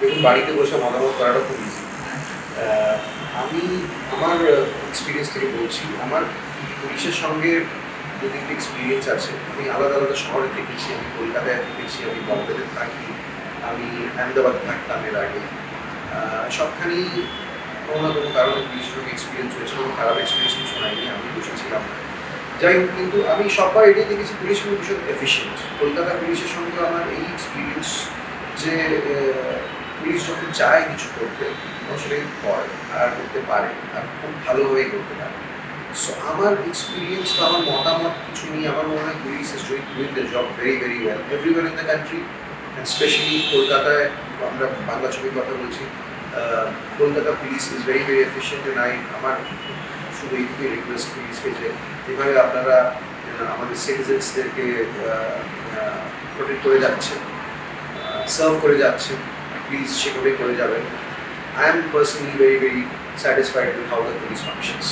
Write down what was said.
দেখুন, বাড়িতে বসে মতামত করাটা খুব ইজি আমি আমার এক্সপিরিয়েন্স থেকে বলছি, আমার পুলিশের সঙ্গে দু তিনটে এক্সপিরিয়েন্স আছে, আমি আলাদা আলাদা শহরে থেকেছি, আমি কলকাতায় থেকেছি, আমি বম্বেতে থাকি, আমি আহমেদাবাদে থাকতাম এর আগে। সবখানেই কোনো না কোনো কারণে পুলিশের সঙ্গে এক্সপিরিয়েন্স হয়েছে, কোনো খারাপ এক্সপিরিয়েন্স কিছু হয়নি, আমি বসেছিলাম। যাই হোক, কিন্তু আমি সববার এটাই দেখেছি পুলিশ কিন্তু ভীষণ এফিসিয়েন্ট কলকাতা পুলিশের সঙ্গে আমার এই এক্সপিরিয়েন্স যে পুলিশ যখন চায় কিছু করতে সেটাই করে, আর করতে পারে, আর খুব ভালোভাবেই করতে পারে। সো আমার এক্সপিরিয়েন্স বা আমার মতামত কিছু নিয়ে আমার মনে হয় police is doing doing the job very very well everywhere in the country and specially কলকাতায়, আমরা বাংলা ছবির কথা বলছি Kolkata police is very very efficient and I আমার শুধু এইটুকুই রিকোয়েস্ট পুলিশকে যে যেভাবে আপনারা আমাদের সিটিজেন্সদেরকে প্রোটেক্ট করে যাচ্ছেন সার্ভ করে যাচ্ছেন। প্লিজ সেভাবে করে যাবেন I am personally very very satisfied with how the police functions